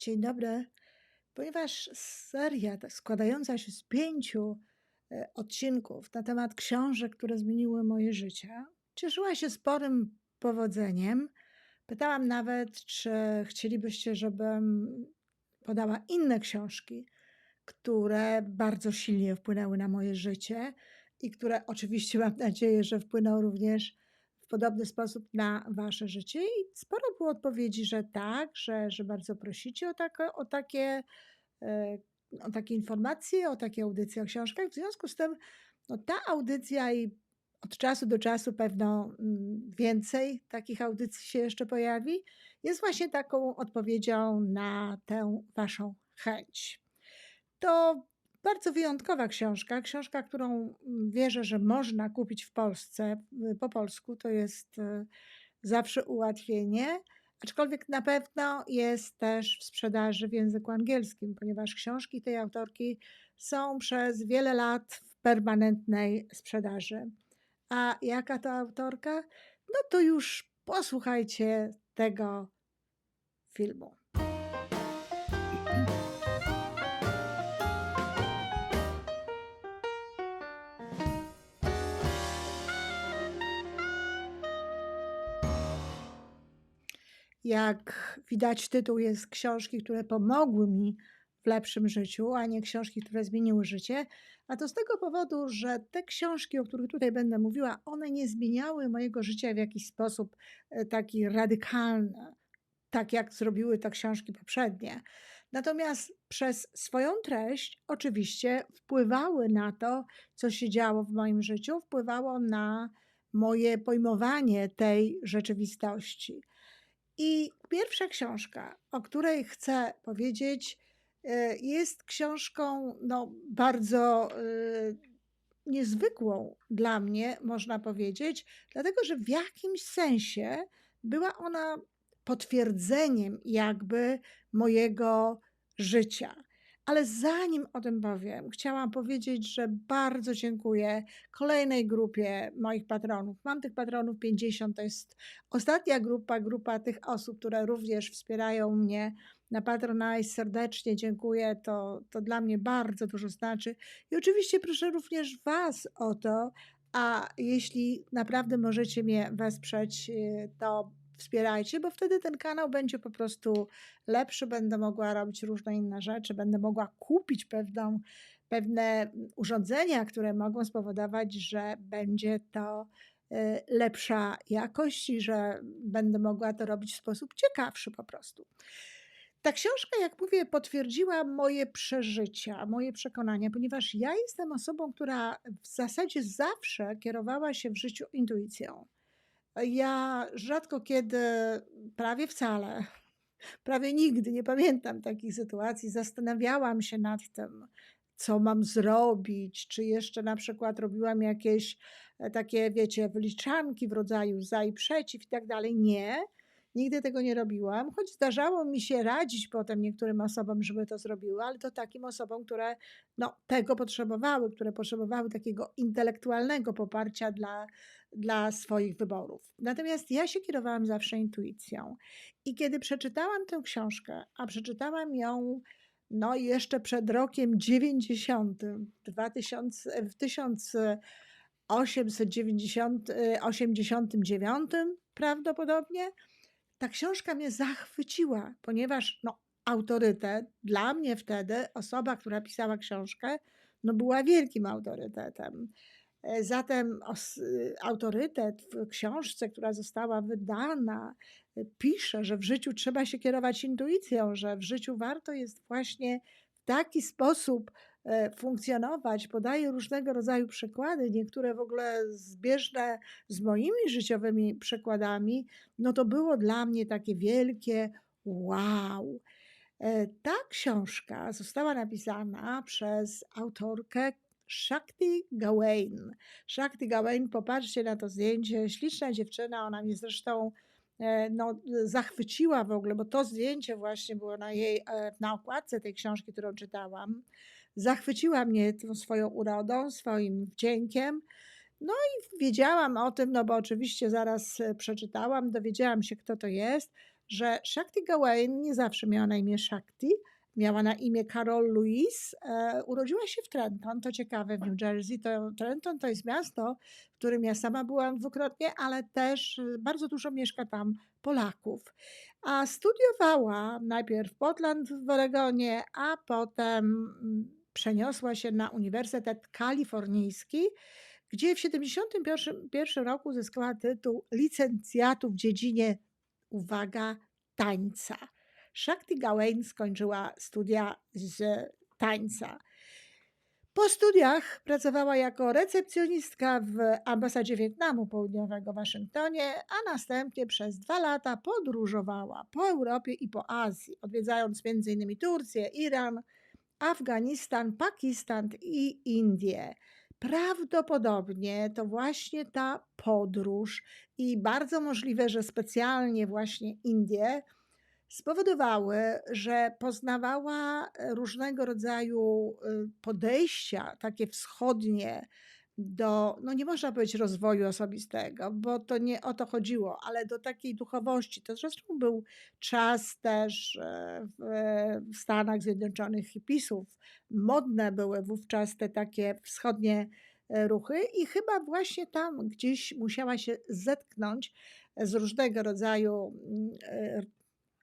Dzień dobry. Ponieważ seria składająca się z 5 e, odcinków na temat książek, które zmieniły moje życie, cieszyła się sporym powodzeniem. Pytałam nawet, czy chcielibyście, żebym podała inne książki, które bardzo silnie wpłynęły na moje życie i które oczywiście mam nadzieję, że wpłyną również podobny sposób na wasze życie. I sporo było odpowiedzi, że tak, że, że bardzo prosicie o, takie, o, takie, e, o takie informacje, o takie audycje o książkach. W związku z tym no, ta audycja i od czasu do czasu pewno mm, więcej takich audycji się jeszcze pojawi, jest właśnie taką odpowiedzią na tę waszą chęć. To bardzo wyjątkowa książka, książka, którą mm, wierzę, że można kupić w Polsce po polsku. To jest y, zawsze ułatwienie, aczkolwiek na pewno jest też w sprzedaży w języku angielskim, ponieważ książki tej autorki są przez wiele lat w permanentnej sprzedaży. A jaka to autorka? No to już posłuchajcie tego filmu. Jak widać, tytuł jest książki, które pomogły mi w lepszym życiu, a nie książki, które zmieniły życie. A to z tego powodu, że te książki, o których tutaj będę mówiła, one nie zmieniały mojego życia w jakiś sposób e, taki radykalny, tak jak zrobiły te książki poprzednie. Natomiast przez swoją treść oczywiście wpływały na to, co się działo w moim życiu, wpływało na moje pojmowanie tej rzeczywistości. I pierwsza książka, o której chcę powiedzieć, e, jest książką no, bardzo e, niezwykłą dla mnie, można powiedzieć, dlatego że w jakimś sensie była ona potwierdzeniem jakby mojego życia. Ale zanim o tym powiem, chciałam powiedzieć, że bardzo dziękuję kolejnej grupie moich patronów. Mam tych patronów 50, to jest ostatnia grupa, grupa tych osób, które również wspierają mnie na Patronite. Serdecznie dziękuję, to, to dla mnie bardzo dużo znaczy. I oczywiście proszę również Was o to, a jeśli naprawdę możecie mnie wesprzeć, y, to wspierajcie, bo wtedy ten kanał będzie po prostu lepszy, będę mogła robić różne inne rzeczy, będę mogła kupić pewną, pewne urządzenia, które mogą spowodować, że będzie to y, lepsza jakość i że będę mogła to robić w sposób ciekawszy po prostu. Ta książka, jak mówię, potwierdziła moje przeżycia, moje przekonania, ponieważ ja jestem osobą, która w zasadzie zawsze kierowała się w życiu intuicją. Ja rzadko kiedy, prawie wcale, prawie nigdy nie pamiętam takich sytuacji. Zastanawiałam się nad tym, co mam zrobić, czy jeszcze na przykład robiłam jakieś e, takie, wiecie, wyliczanki w rodzaju za i przeciw i tak dalej. Nie. Nigdy tego nie robiłam, choć zdarzało mi się radzić potem niektórym osobom, żeby to zrobiły, ale to takim osobom, które no, tego potrzebowały, które potrzebowały takiego intelektualnego poparcia dla, dla swoich wyborów. Natomiast ja się kierowałam zawsze intuicją. I kiedy przeczytałam tę książkę, a przeczytałam ją no jeszcze przed rokiem 90, 2000, w 1889 prawdopodobnie, ta książka mnie zachwyciła, ponieważ no, autorytet dla mnie wtedy, osoba, która pisała książkę, no, była wielkim autorytetem. E, zatem os, autorytet w książce, która została wydana, e, pisze, że w życiu trzeba się kierować intuicją, że w życiu warto jest właśnie w taki sposób E, funkcjonować, podaję różnego rodzaju przykłady, niektóre w ogóle zbieżne z moimi życiowymi przykładami, no to było dla mnie takie wielkie wow. E, ta książka została napisana przez autorkę Shakti Gawain. Shakti Gawain, popatrzcie na to zdjęcie, śliczna dziewczyna, ona mnie zresztą e, no, zachwyciła w ogóle, bo to zdjęcie właśnie było na jej, na okładce tej książki, którą czytałam zachwyciła mnie tą swoją urodą, swoim wdziękiem. No i wiedziałam o tym, no bo oczywiście zaraz e, przeczytałam, dowiedziałam się, kto to jest, że Shakti Gawain nie zawsze miała na imię Shakti, miała na imię Carol Louise. Urodziła się w Trenton, to ciekawe, w New Jersey. To, Trenton to jest miasto, w którym ja sama byłam dwukrotnie, ale też e, bardzo dużo mieszka tam Polaków. A studiowała najpierw Portland w Oregonie, a potem mm, przeniosła się na Uniwersytet Kalifornijski, gdzie w 1971 roku uzyskała tytuł licencjatu w dziedzinie, uwaga, tańca. Shakti Gawain skończyła studia z tańca. Po studiach pracowała jako recepcjonistka w ambasadzie Wietnamu Południowego w Waszyngtonie, a następnie przez dwa lata podróżowała po Europie i po Azji, odwiedzając m.in. Turcję, Iran, Afganistan, Pakistan i Indie. Prawdopodobnie to właśnie ta podróż i bardzo możliwe, że specjalnie właśnie Indie spowodowały, że poznawała różnego rodzaju y, podejścia, takie wschodnie, do, no nie można powiedzieć rozwoju osobistego, bo to nie o to chodziło, ale do takiej duchowości. To zresztą był czas też e, w, Stanach Zjednoczonych hipisów. Modne były wówczas te takie wschodnie e, ruchy i chyba właśnie tam gdzieś musiała się zetknąć z różnego rodzaju mm, e,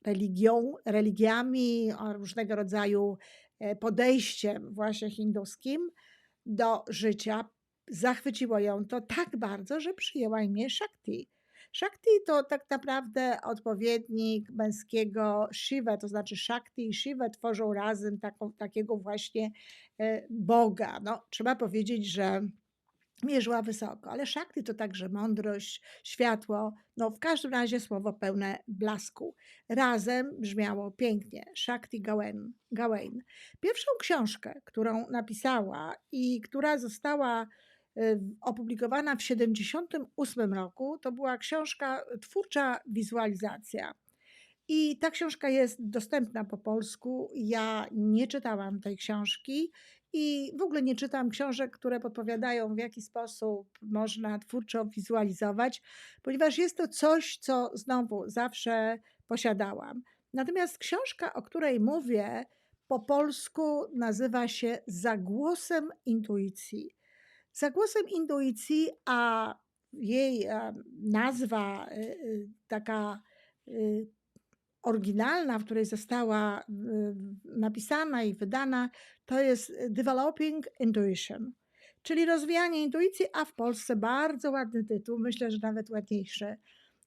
religią, religiami, różnego rodzaju podejściem właśnie hinduskim do życia zachwyciło ją to tak bardzo, że przyjęła imię Shakti. Shakti to tak naprawdę odpowiednik męskiego Shiva, to znaczy Shakti i Shiva tworzą razem taką, takiego właśnie e, Boga. No, trzeba powiedzieć, że mierzyła wysoko, ale Shakti to także mądrość, światło, no w każdym razie słowo pełne blasku. Razem brzmiało pięknie. Shakti Gawain. Gawain. Pierwszą książkę, którą napisała i która została Y, opublikowana w 1978 roku. To była książka Twórcza Wizualizacja. I ta książka jest dostępna po polsku. Ja nie czytałam tej książki i w ogóle nie czytam książek, które podpowiadają, w jaki sposób można twórczo wizualizować, ponieważ jest to coś, co znowu zawsze posiadałam. Natomiast książka, o której mówię, po polsku nazywa się Zagłosem intuicji. Za głosem intuicji, a jej nazwa e, e, taka oryginalna, w której została napisana i wydana, to jest Developing Intuition, czyli rozwijanie intuicji, a w Polsce bardzo ładny tytuł, myślę, że nawet ładniejszy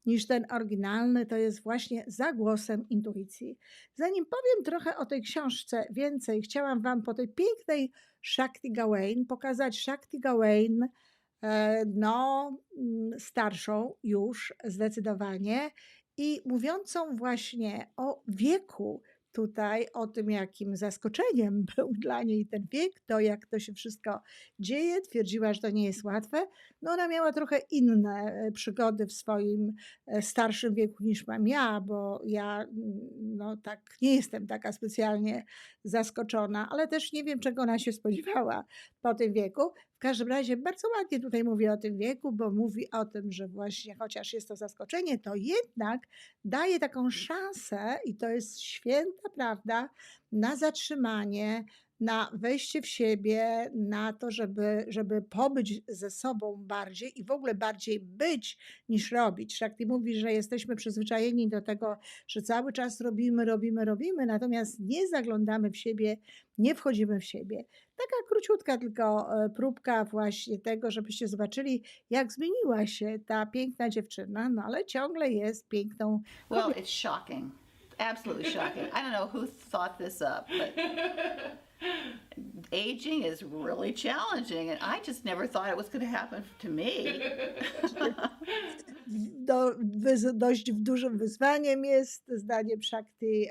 niż ten oryginalny, to jest właśnie za głosem intuicji. Zanim powiem trochę o tej książce więcej, chciałam Wam po tej pięknej Shakti Gawain pokazać Shakti Gawain, e, no, mm, starszą już zdecydowanie i mówiącą właśnie o wieku tutaj o tym, jakim zaskoczeniem był dla niej ten wiek, to jak to się wszystko dzieje. Twierdziła, że to nie jest łatwe. No ona miała trochę inne e, przygody w swoim e, starszym wieku niż mam ja, bo ja mm, no tak nie jestem taka specjalnie zaskoczona, ale też nie wiem, czego ona się spodziewała po tym wieku. Każdym razie bardzo ładnie tutaj mówi o tym wieku, bo mówi o tym, że właśnie chociaż jest to zaskoczenie, to jednak daje taką szansę i to jest święta prawda na zatrzymanie, na wejście w siebie, na to, żeby, żeby pobyć ze sobą bardziej i w ogóle bardziej być niż robić. Shakti mówi, że jesteśmy przyzwyczajeni do tego, że cały czas robimy, robimy, robimy, natomiast nie zaglądamy w siebie, nie wchodzimy w siebie. Taka króciutka tylko e, próbka właśnie tego, żebyście zobaczyli, jak zmieniła się ta piękna dziewczyna, no ale ciągle jest piękną. Well, it's shocking. Absolutely shocking. I don't know who thought this up, but aging is really challenging, and I just never thought it was going to happen to me. Do, dość dużym wyzwaniem jest zdaniem Shakti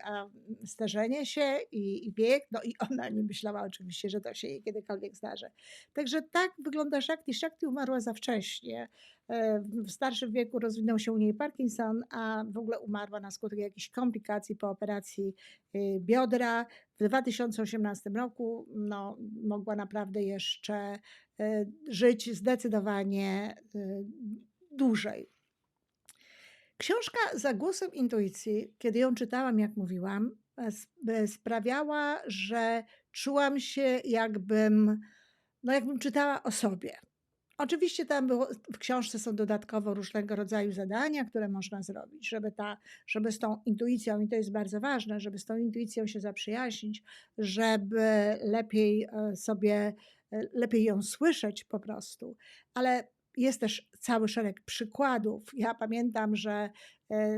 starzenie się i, i wiek. No i ona nie myślała oczywiście, że to się jej kiedykolwiek zdarzy. Także tak wygląda Shakti. Shakti umarła za wcześnie. E, w starszym wieku rozwinął się u niej Parkinson, a w ogóle umarła na skutek jakichś komplikacji po operacji y, biodra. W 2018 roku no, mogła naprawdę jeszcze e, żyć zdecydowanie dłużej. Książka „Za głosem intuicji”, kiedy ją czytałam, jak mówiłam, e, sp e, sprawiała, że czułam się jakbym no, jakbym czytała o sobie. Oczywiście tam było w książce są dodatkowo różnego rodzaju zadania, które można zrobić, żeby ta żeby z tą intuicją i to jest bardzo ważne, żeby z tą intuicją się zaprzyjaźnić, żeby lepiej, e, sobie e, lepiej ją słyszeć po prostu. Ale jest też cały szereg przykładów. Ja pamiętam, że,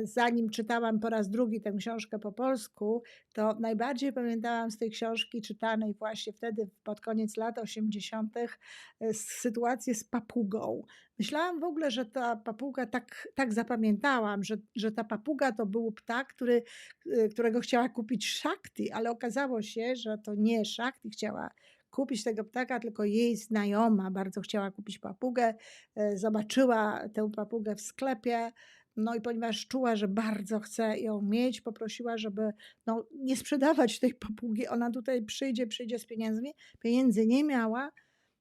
zanim czytałam po raz drugi tę książkę po polsku, to najbardziej pamiętałam z tej książki czytanej właśnie wtedy pod koniec lat 80., e, sytuację z papugą. Myślałam w ogóle, że ta papuga tak tak zapamiętałam, że że ta papuga to był ptak, który y, którego chciała kupić Shakti, ale okazało się, że to nie Shakti chciała kupić tego ptaka, tylko jej znajoma bardzo chciała kupić papugę. E, zobaczyła tę papugę w sklepie, no i ponieważ czuła, że bardzo chce ją mieć, poprosiła, żeby no, nie sprzedawać tej papugi. Ona tutaj przyjdzie, przyjdzie z pieniędzmi. Pieniędzy nie miała,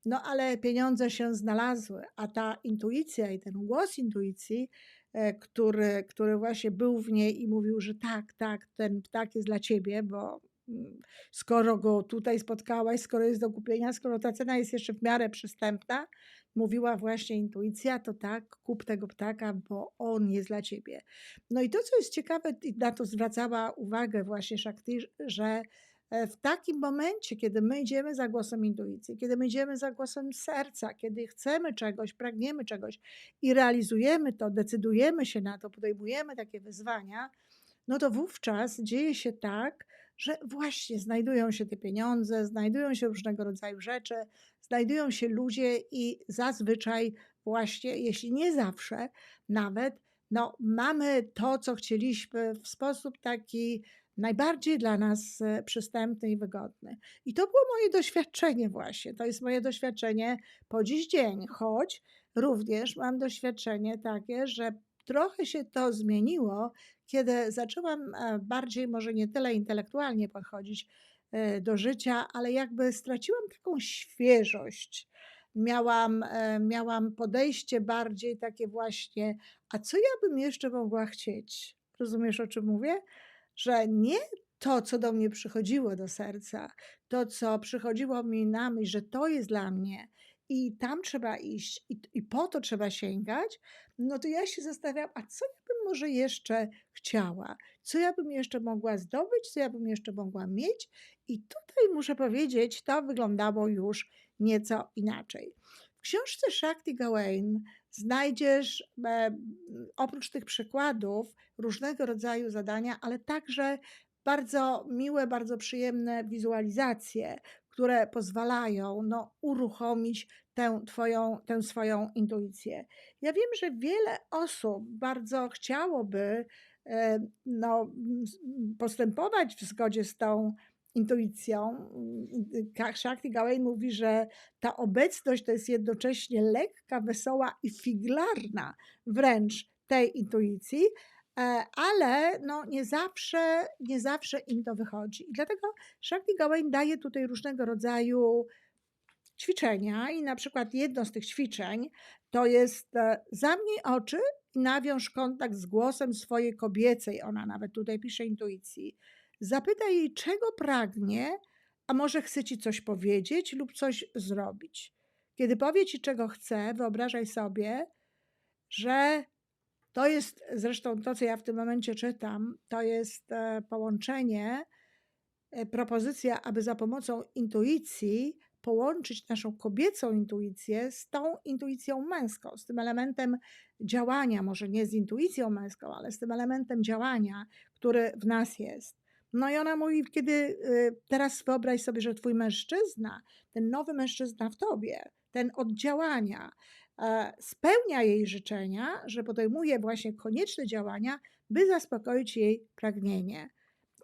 no ale pieniądze się znalazły, a ta intuicja i ten głos intuicji, e, który, który właśnie był w niej i mówił, że tak, tak, ten ptak jest dla ciebie, bo mm, skoro go tutaj spotkałaś, skoro jest do kupienia, skoro ta cena jest jeszcze w miarę przystępna, mówiła właśnie intuicja, to tak, kup tego ptaka, bo on jest dla ciebie. No i to, co jest ciekawe, na to zwracała uwagę właśnie Shakti, że e, w takim momencie, kiedy my idziemy za głosem intuicji, kiedy my idziemy za głosem serca, kiedy chcemy czegoś, pragniemy czegoś i realizujemy to, decydujemy się na to, podejmujemy takie wyzwania, no to wówczas dzieje się tak, że właśnie znajdują się te pieniądze, znajdują się różnego rodzaju rzeczy, znajdują się ludzie i zazwyczaj właśnie, jeśli nie zawsze nawet, no mamy to, co chcieliśmy w sposób taki najbardziej dla nas e, przystępny i wygodny. I to było moje doświadczenie właśnie. To jest moje doświadczenie po dziś dzień, choć również mam doświadczenie takie, że trochę się to zmieniło, kiedy zaczęłam e, bardziej, może nie tyle intelektualnie podchodzić do życia, ale jakby straciłam taką świeżość. Miałam, e, miałam podejście bardziej takie właśnie, a co ja bym jeszcze mogła chcieć? Rozumiesz, o czym mówię? Że nie to, co do mnie przychodziło do serca, to, co przychodziło mi na myśl, że to jest dla mnie i tam trzeba iść i, i po to trzeba sięgać, no to ja się zastanawiam, a co ja może jeszcze chciała? Co ja bym jeszcze mogła zdobyć? Co ja bym jeszcze mogła mieć? I tutaj muszę powiedzieć, to wyglądało już nieco inaczej. W książce Shakti Gawain znajdziesz e, oprócz tych przykładów różnego rodzaju zadania, ale także bardzo miłe, bardzo przyjemne wizualizacje, które pozwalają no, uruchomić tę, twoją, tę swoją intuicję. Ja wiem, że wiele osób bardzo chciałoby e, no, postępować w zgodzie z tą intuicją. Shakti Gawain mówi, że ta obecność to jest jednocześnie lekka, wesoła i figlarna wręcz tej intuicji, ale no nie zawsze nie zawsze im to wychodzi. I dlatego Shakti Gawain daje tutaj różnego rodzaju ćwiczenia i na przykład jedno z tych ćwiczeń to jest e, zamknij oczy i nawiąż kontakt z głosem swojej kobiecej, ona nawet tutaj pisze intuicji. Zapytaj jej, czego pragnie, a może chce ci coś powiedzieć lub coś zrobić. Kiedy powie ci, czego chce, wyobrażaj sobie, że to jest zresztą to, co ja w tym momencie czytam, to jest e, połączenie, e, propozycja, aby za pomocą intuicji połączyć naszą kobiecą intuicję z tą intuicją męską, z tym elementem działania, może nie z intuicją męską, ale z tym elementem działania, który w nas jest. No i ona mówi, kiedy y, teraz wyobraź sobie, że twój mężczyzna, ten nowy mężczyzna w tobie, ten od działania, E, spełnia jej życzenia, że podejmuje właśnie konieczne działania, by zaspokoić jej pragnienie.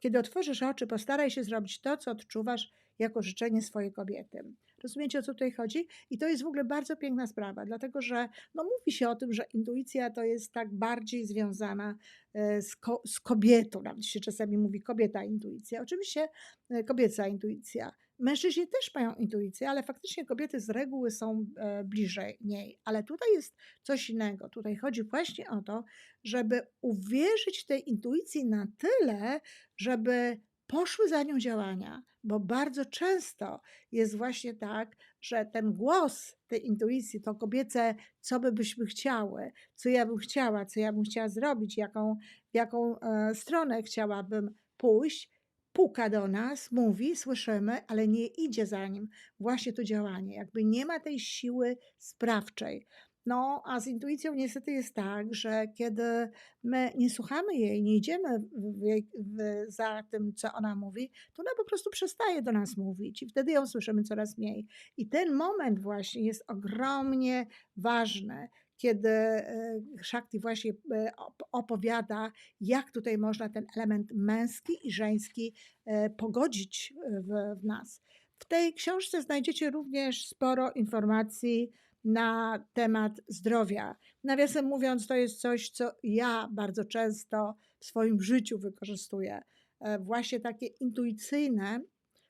Kiedy otworzysz oczy, postaraj się zrobić to, co odczuwasz jako życzenie swojej kobiety. Rozumiecie, o co tutaj chodzi? I to jest w ogóle bardzo piękna sprawa, dlatego że no, mówi się o tym, że intuicja to jest tak bardziej związana e, z, ko- z kobietą. Nawet się czasami mówi kobieta intuicja. Oczywiście e, kobieca intuicja. Mężczyźni też mają intuicję, ale faktycznie kobiety z reguły są e, bliżej niej. Ale tutaj jest coś innego. Tutaj chodzi właśnie o to, żeby uwierzyć tej intuicji na tyle, żeby poszły za nią działania, bo bardzo często jest właśnie tak, że ten głos tej intuicji, to kobiece, co by byśmy chciały, co ja bym chciała, co ja bym chciała zrobić, jaką, jaką e, stronę chciałabym pójść, puka do nas, mówi, słyszymy, ale nie idzie za nim właśnie to działanie. Jakby nie ma tej siły sprawczej. No, a z intuicją niestety jest tak, że kiedy my nie słuchamy jej, nie idziemy w, jej- w, za tym, co ona mówi, to ona po prostu przestaje do nas mówić i wtedy ją słyszymy coraz mniej. I ten moment właśnie jest ogromnie ważny, kiedy e, Shakti właśnie e, op- opowiada, jak tutaj można ten element męski i żeński e, pogodzić w, w nas. W tej książce znajdziecie również sporo informacji na temat zdrowia. Nawiasem mówiąc, to jest coś, co ja bardzo często w swoim życiu wykorzystuję. Właśnie takie intuicyjne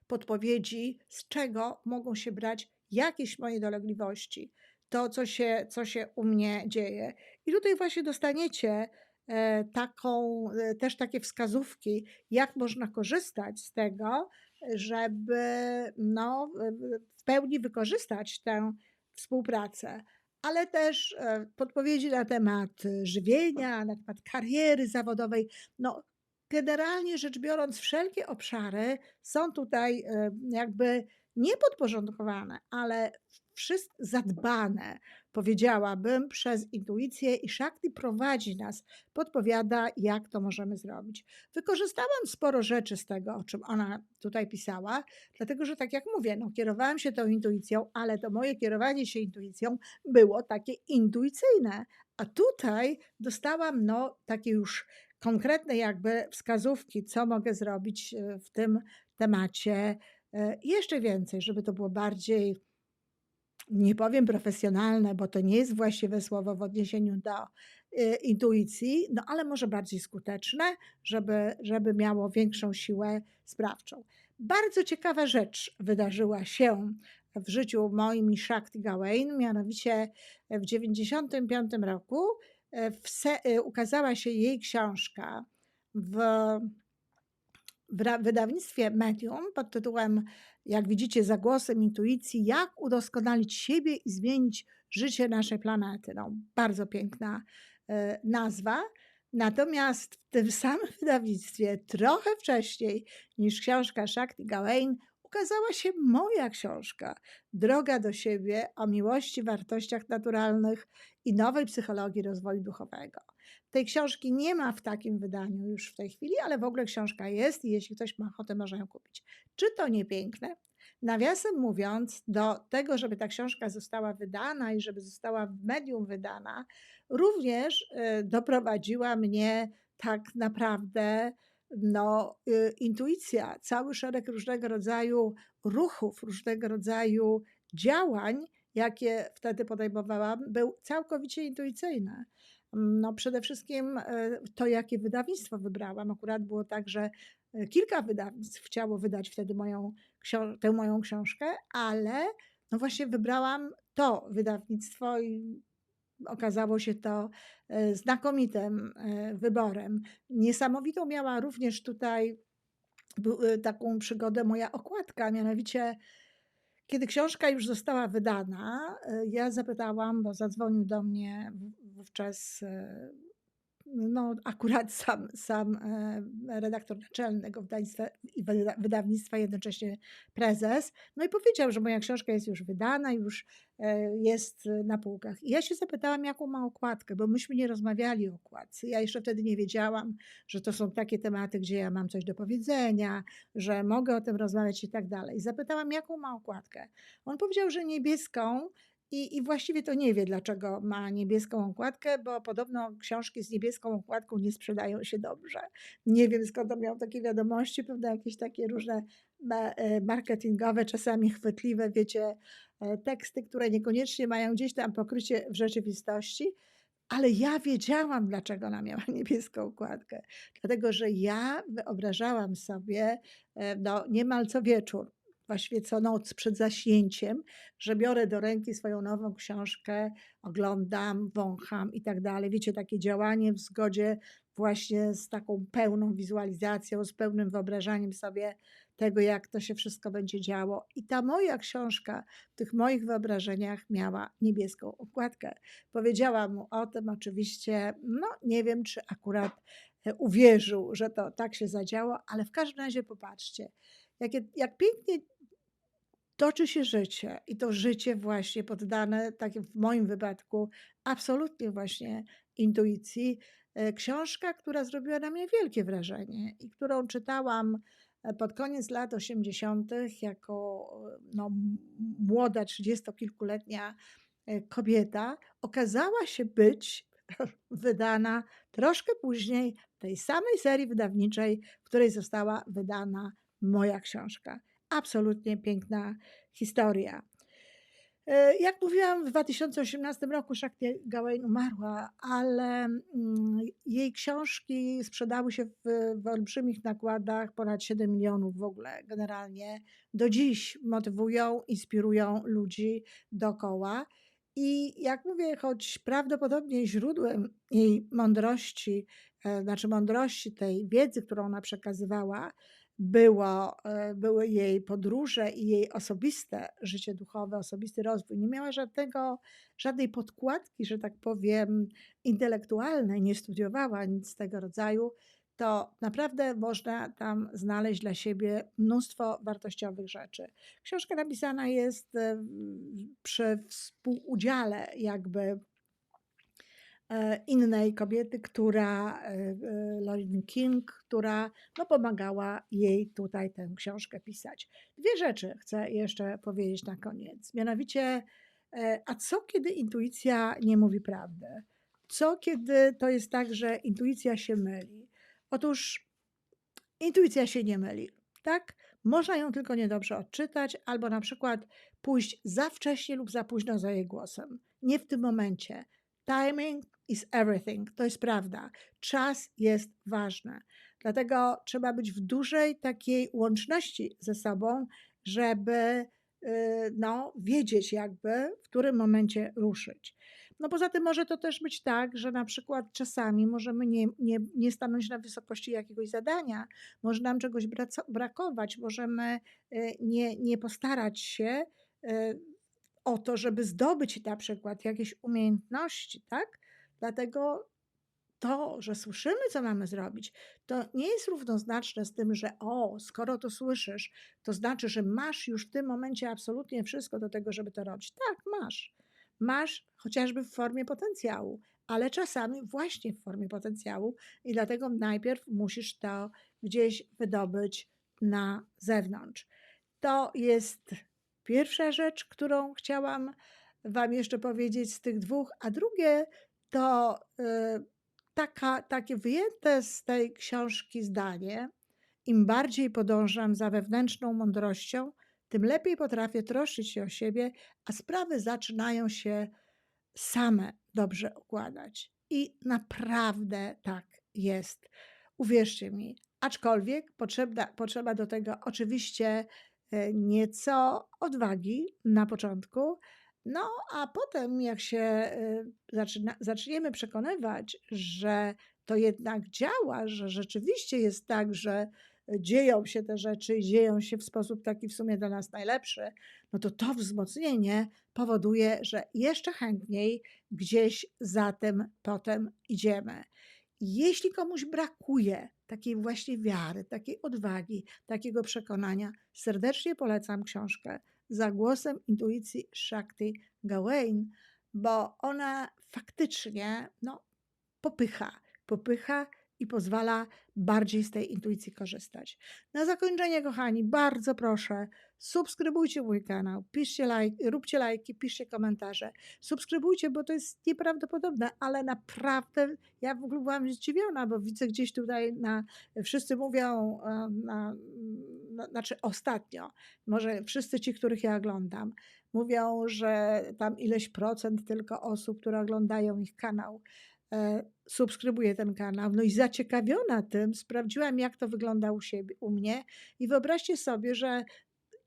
podpowiedzi, z czego mogą się brać jakieś moje dolegliwości, to, co się, co się u mnie dzieje. I tutaj właśnie dostaniecie e, taką, e, też takie wskazówki, jak można korzystać z tego, żeby no, w pełni wykorzystać tę współpracę, ale też e, podpowiedzi na temat żywienia, na temat kariery zawodowej. No, generalnie rzecz biorąc, wszelkie obszary są tutaj jakby nie podporządkowane, ale wszystko zadbane, powiedziałabym, przez intuicję i Shakti prowadzi nas, podpowiada, jak to możemy zrobić. Wykorzystałam sporo rzeczy z tego, o czym ona tutaj pisała, dlatego że tak jak mówię, no, kierowałam się tą intuicją, ale to moje kierowanie się intuicją było takie intuicyjne, a tutaj dostałam no, takie już konkretne jakby wskazówki, co mogę zrobić e, w tym temacie. E, Jeszcze więcej, żeby to było bardziej nie powiem profesjonalne, bo to nie jest właściwe słowo w odniesieniu do y, intuicji, no ale może bardziej skuteczne, żeby, żeby miało większą siłę sprawczą. Bardzo ciekawa rzecz wydarzyła się w życiu moim i Shakti Gawain, mianowicie w 1995 roku e, e, ukazała się jej książka w w wydawnictwie Medium pod tytułem, jak widzicie, za głosem intuicji, jak udoskonalić siebie i zmienić życie naszej planety. No, bardzo piękna e, nazwa. Natomiast w tym samym wydawnictwie, trochę wcześniej niż książka Shakti Gawain, ukazała się moja książka Droga do siebie o miłości, wartościach naturalnych i nowej psychologii rozwoju duchowego. Tej książki nie ma w takim wydaniu już w tej chwili, ale w ogóle książka jest i jeśli ktoś ma ochotę, może ją kupić. Czy to nie piękne? Nawiasem mówiąc, do tego, żeby ta książka została wydana i żeby została w medium wydana, również y, doprowadziła mnie tak naprawdę no, y, intuicja, cały szereg różnego rodzaju ruchów, różnego rodzaju działań, jakie wtedy podejmowałam, był całkowicie intuicyjny. No, przede wszystkim e, to, jakie wydawnictwo wybrałam. Akurat było tak, że e, kilka wydawnictw chciało wydać wtedy moją, tę moją książkę, ale no właśnie wybrałam to wydawnictwo i okazało się to e, znakomitym wyborem. Niesamowitą miała również tutaj taką przygodę moja okładka, mianowicie kiedy książka już została wydana, e, ja zapytałam, bo zadzwonił do mnie wówczas e, no, akurat sam, sam e, redaktor naczelny wydawnictwa, wydawnictwa, jednocześnie prezes, no i powiedział, że moja książka jest już wydana, już e, jest e, na półkach. I ja się zapytałam, jaką ma okładkę, bo myśmy nie rozmawiali o okładce. Ja jeszcze wtedy nie wiedziałam, że to są takie tematy, gdzie ja mam coś do powiedzenia, że mogę o tym rozmawiać i tak dalej. Zapytałam, jaką ma okładkę. On powiedział, że niebieską I i właściwie to nie wie, dlaczego ma niebieską okładkę, bo podobno książki z niebieską okładką nie sprzedają się dobrze. Nie wiem, skąd on miał takie wiadomości, pewno jakieś takie różne e, marketingowe, czasami chwytliwe, wiecie, e, teksty, które niekoniecznie mają gdzieś tam pokrycie w rzeczywistości. Ale ja wiedziałam, dlaczego ona miała niebieską okładkę. Dlatego, że ja wyobrażałam sobie, e, no, niemal co wieczór, właściwie co noc przed zaśnięciem, że biorę do ręki swoją nową książkę, oglądam, wącham i tak dalej. Wiecie, takie działanie w zgodzie właśnie z taką pełną wizualizacją, z pełnym wyobrażaniem sobie tego, jak to się wszystko będzie działo. I ta moja książka w tych moich wyobrażeniach miała niebieską okładkę. Powiedziałam mu o tym oczywiście, no nie wiem, czy akurat e, uwierzył, że to tak się zadziało, ale w każdym razie popatrzcie, jakie, jak pięknie toczy się życie i to życie właśnie poddane, tak w moim wypadku, absolutnie właśnie intuicji. E, Książka, która zrobiła na mnie wielkie wrażenie i którą czytałam e, pod koniec lat 80. jako e, no, młoda, trzydziestokilkuletnia kobieta, okazała się być wydana troszkę później tej samej serii wydawniczej, w której została wydana moja książka. Absolutnie piękna historia. E, Jak mówiłam, w 2018 roku Shakti Gawain umarła, ale mm, jej książki sprzedały się w, w olbrzymich nakładach, ponad 7 milionów w ogóle generalnie. Do dziś motywują, inspirują ludzi dookoła. I jak mówię, choć prawdopodobnie źródłem jej mądrości, e, znaczy mądrości tej wiedzy, którą ona przekazywała, było, e, były jej podróże i jej osobiste życie duchowe, osobisty rozwój. Nie miała żadnego, żadnej podkładki, że tak powiem, intelektualnej, nie studiowała nic tego rodzaju. To naprawdę można tam znaleźć dla siebie mnóstwo wartościowych rzeczy. Książka napisana jest e, przy współudziale jakby innej kobiety, która, e, e, Lauren King, która no, pomagała jej tutaj tę książkę pisać. Dwie rzeczy chcę jeszcze powiedzieć na koniec. Mianowicie, e, a co kiedy intuicja nie mówi prawdy? Co kiedy to jest tak, że intuicja się myli? Otóż intuicja się nie myli, tak? Można ją tylko niedobrze odczytać, albo na przykład pójść za wcześnie lub za późno za jej głosem. Nie w tym momencie. Timing is everything. To jest prawda. Czas jest ważny. Dlatego trzeba być w dużej takiej łączności ze sobą, żeby y, no, wiedzieć jakby, w którym momencie ruszyć. No poza tym może to też być tak, że na przykład czasami możemy nie, nie, nie stanąć na wysokości jakiegoś zadania, może nam czegoś brakować, możemy y, nie, nie postarać się y, o to, żeby zdobyć na przykład jakieś umiejętności, tak? Dlatego to, że słyszymy, co mamy zrobić, to nie jest równoznaczne z tym, że o, skoro to słyszysz, to znaczy, że masz już w tym momencie absolutnie wszystko do tego, żeby to robić. Tak, masz. Masz chociażby w formie potencjału, ale czasami właśnie w formie potencjału i dlatego najpierw musisz to gdzieś wydobyć na zewnątrz. To jest pierwsza rzecz, którą chciałam Wam jeszcze powiedzieć z tych dwóch, a drugie to y, taka, takie wyjęte z tej książki zdanie. Im bardziej podążam za wewnętrzną mądrością, tym lepiej potrafię troszczyć się o siebie, a sprawy zaczynają się same dobrze układać. I naprawdę tak jest. Uwierzcie mi. Aczkolwiek potrzebna, potrzeba do tego oczywiście e, nieco odwagi na początku, no a potem, jak się e, zaczyna, zaczniemy przekonywać, że to jednak działa, że rzeczywiście jest tak, że dzieją się te rzeczy i dzieją się w sposób taki w sumie dla nas najlepszy, no to to wzmocnienie powoduje, że jeszcze chętniej gdzieś za tym potem idziemy. Jeśli komuś brakuje takiej właśnie wiary, takiej odwagi, takiego przekonania, serdecznie polecam książkę Za głosem intuicji Shakti Gawain, bo ona faktycznie no, popycha, popycha i pozwala bardziej z tej intuicji korzystać. Na zakończenie, kochani, bardzo proszę, subskrybujcie mój kanał, piszcie lajk, róbcie lajki, piszcie komentarze. Subskrybujcie, bo to jest nieprawdopodobne, ale naprawdę ja w ogóle byłam zdziwiona, bo widzę gdzieś tutaj na, wszyscy mówią, e, na, na, znaczy ostatnio, może wszyscy ci, których ja oglądam, mówią, że tam ileś procent tylko osób, które oglądają ich kanał, e, subskrybuje ten kanał. No i zaciekawiona tym, sprawdziłam, jak to wygląda u siebie, u mnie i wyobraźcie sobie, że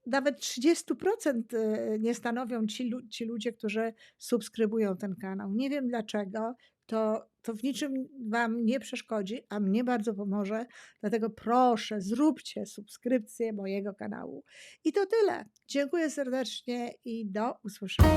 nawet 30% y, nie stanowią ci, ci ludzie, którzy subskrybują ten kanał. Nie wiem dlaczego. To, to w niczym Wam nie przeszkodzi, a mnie bardzo pomoże. Dlatego proszę, zróbcie subskrypcję mojego kanału. I to tyle. Dziękuję serdecznie i do usłyszenia.